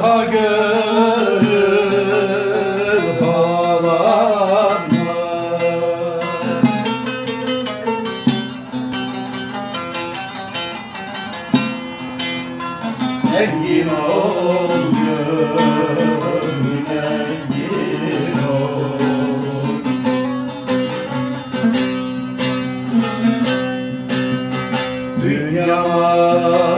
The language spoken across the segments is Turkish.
ha gönül bağlanma Engin ol gönül engin ol. Dünya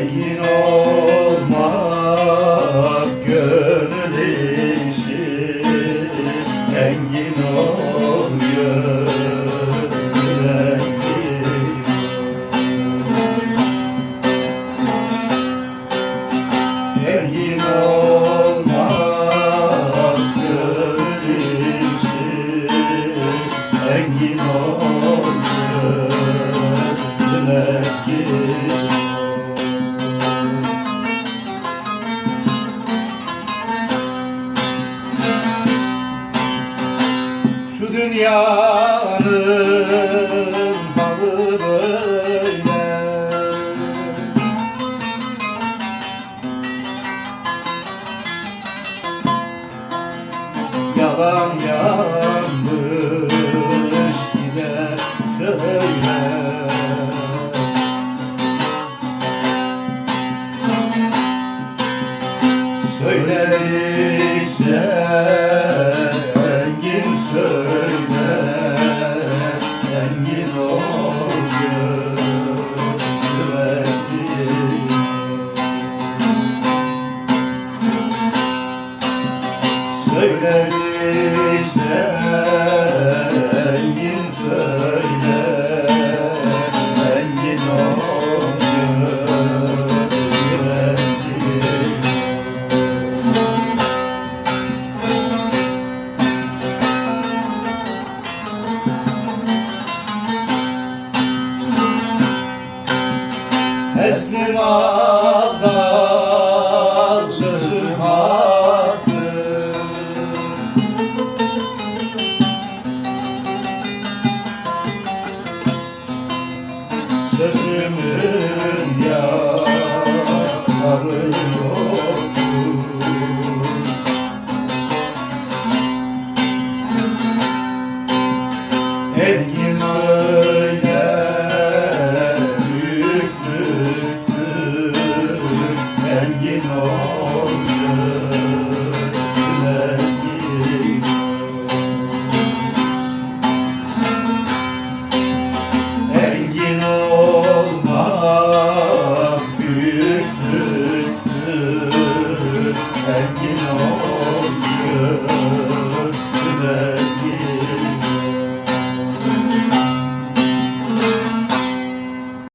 Engin olmak gönül işi. Engin ol gönül engin Engin dünyanın halı Yalan yanlış gider şöyle Söyledikçe engin Engin söyle Sözümün yararı yoktur. Engin söyle büyüklüktür Engin ol